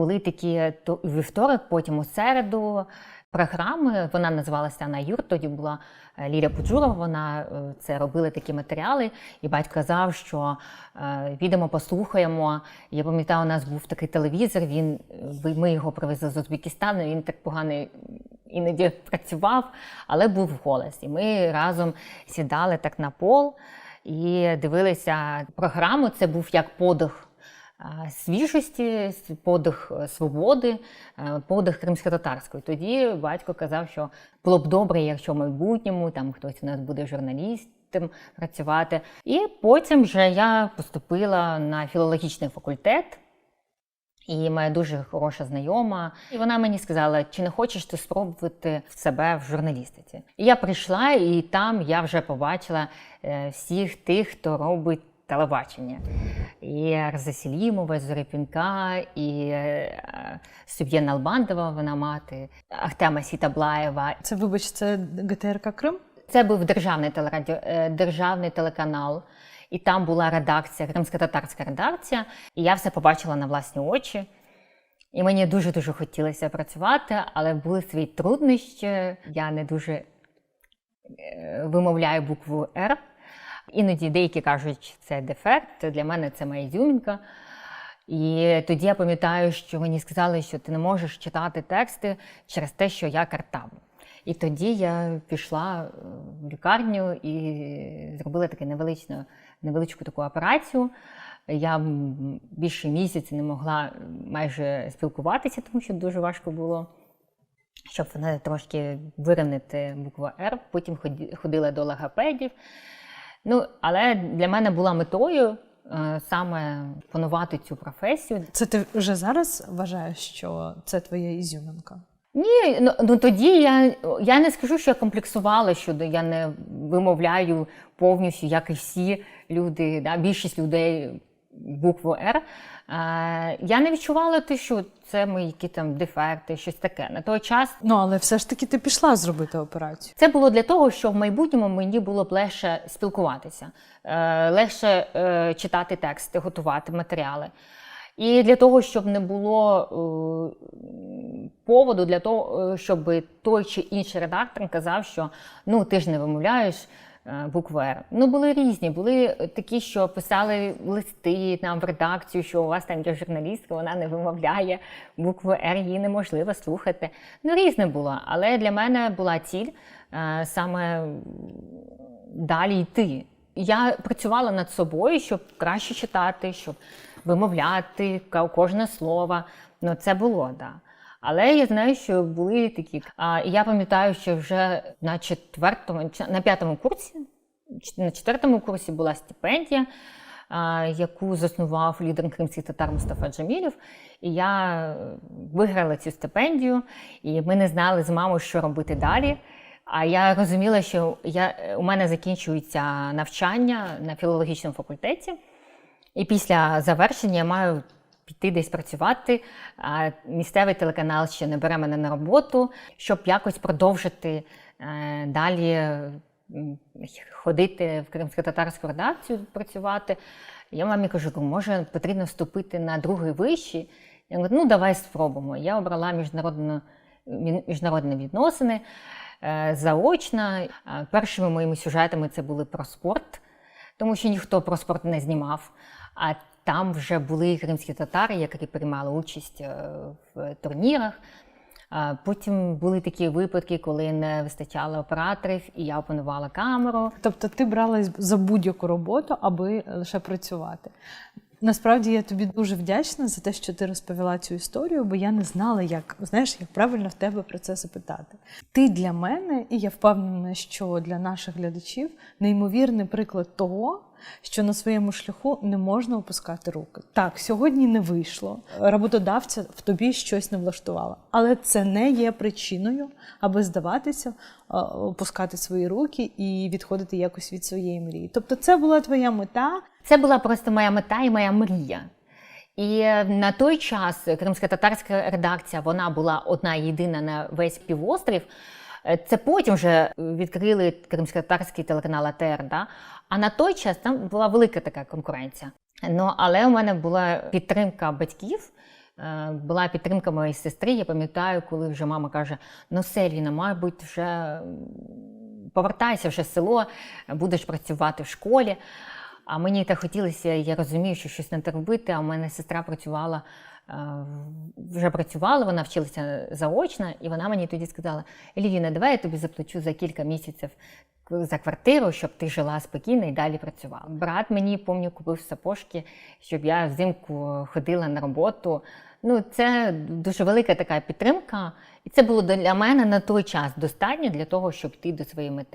були такі то вівторок, потім у середу. Програми вона називалася на Юр. Тоді була е, Лілія Пуджурова. Вона е, це робили такі матеріали, і батько казав, що е, підемо, послухаємо. Я пам'ятаю, у нас був такий телевізор. Він е, ми його привезли з Узбекистану. Він так погано іноді працював, але був голос. І ми разом сідали так на пол і дивилися програму. Це був як подих свіжості, подих е, свободи, е, подих кримсько-татарської. Тоді батько казав, що було б добре, якщо в майбутньому там хтось у нас буде журналістом працювати. І потім вже я поступила на філологічний факультет. І моя дуже хороша знайома, і вона мені сказала, чи не хочеш ти спробувати себе в журналістиці? І я прийшла, і там я вже побачила е, всіх тих, хто робить телебачення. І Арза Селімова, і Зорепінка, і е, Суб'єна Албандова, вона мати, Ахтема Сітаблаєва. Це, вибач, це ГТРК Крим? Це був державний телерадіо, е, державний телеканал, і там була редакція, кримсько-татарська редакція. І я все побачила на власні очі. І мені дуже дуже хотілося працювати, але були свої труднощі. Я не дуже е, вимовляю букву Р. Іноді деякі кажуть, це дефект. Для мене це моя ізюмінка. І тоді я пам'ятаю, що мені сказали, що ти не можеш читати тексти через те, що я картавлю. І тоді я пішла е, в лікарню і зробила таку невеличку, невеличку таку операцію. Я більше місяця не могла майже спілкуватися, тому що дуже важко було. Щоб трошки вирівнити букву Р, потім ходила до логопедів. Ну, але для мене була метою е, саме панувати цю професію. Це ти вже зараз вважаєш, що це твоя ізюминка? Ні, ну, ну тоді я, я не скажу, що я комплексувала, що я не вимовляю повністю, як і всі люди, да, більшість людей букву Р. Е, я не відчувала те, що це мої які там дефекти, щось таке. На той час Ну, але все ж таки ти пішла зробити операцію. це було для того, щоб в майбутньому мені було б легше спілкуватися, е, легше е, читати тексти, готувати матеріали. І для того, щоб не було поводу для того, щоб той чи інший редактор казав, що ну ти ж не вимовляєш е, букву Р. Ну, були різні. Були такі, що писали листи нам в редакцію, що у вас там є журналістка, вона не вимовляє букву Р, її неможливо слухати. Ну, різне було. Але для мене була ціль е, саме далі йти. Я працювала над собою, щоб краще читати, щоб вимовляти кожне слово. Ну, це було, так. Да. Але я знаю, що були такі. А, я пам'ятаю, що вже на четвертому, на п'ятому курсі, на четвертому курсі була стипендія, яку заснував лідер кримських татар Мустафа Джамілів. І я виграла цю стипендію, і ми не знали з мамою, що робити далі. А я розуміла, що я, у мене закінчується навчання на філологічному факультеті, і після завершення я маю піти десь працювати. А місцевий телеканал ще не бере мене на роботу, щоб якось продовжити е, далі ходити в кримсько-татарську редакцію працювати. Я мамі кажу, «Ну, може потрібно вступити на другий вищий. Я говорю, ну давай спробуємо. Я обрала міжнародну, міжнародні відносини е, заочно. Е, Першими моїми сюжетами це були про спорт, тому що ніхто про спорт не знімав. А там вже були кримські татари, які приймали участь е, в турнірах. Потім були такі випадки, коли не вистачало операторів, і я опанувала камеру. Тобто ти бралась за будь-яку роботу, аби лише працювати. Насправді я тобі дуже вдячна за те, що ти розповіла цю історію, бо я не знала, як знаєш, як правильно в тебе про це запитати. Ти для мене, і я впевнена, що для наших глядачів неймовірний приклад того, що на своєму шляху не можна опускати руки. Так, сьогодні не вийшло. Роботодавця в тобі щось не влаштувало, але це не є причиною, аби здаватися, е, опускати свої руки і відходити якось від своєї мрії. Тобто, це була твоя мета. Це була просто моя мета і моя мрія. І е, на той час кримська татарська редакція вона була одна єдина на весь півострів. Е, Це потім вже відкрили кримсько-татарський телеканал АТР. Да? А на той час там була велика така конкуренція. Ну, але у мене була підтримка батьків, Е, Була підтримка моєї сестри. Я пам'ятаю, коли вже мама каже: ну все, Ліна, мабуть, вже повертайся вже в село, будеш працювати в школі. А мені так хотілося, я розумію, що щось треба робити. А в мене сестра працювала, е, вже працювала, вона вчилася заочно, і вона мені тоді сказала: Елівіна, давай я тобі заплачу за кілька місяців за квартиру, щоб ти жила спокійно і далі працювала. Брат мені пам'ятаю, купив сапожки, щоб я взимку ходила на роботу. Ну, це дуже велика така підтримка, і це було для мене на той час достатньо для того, щоб йти до своєї мети.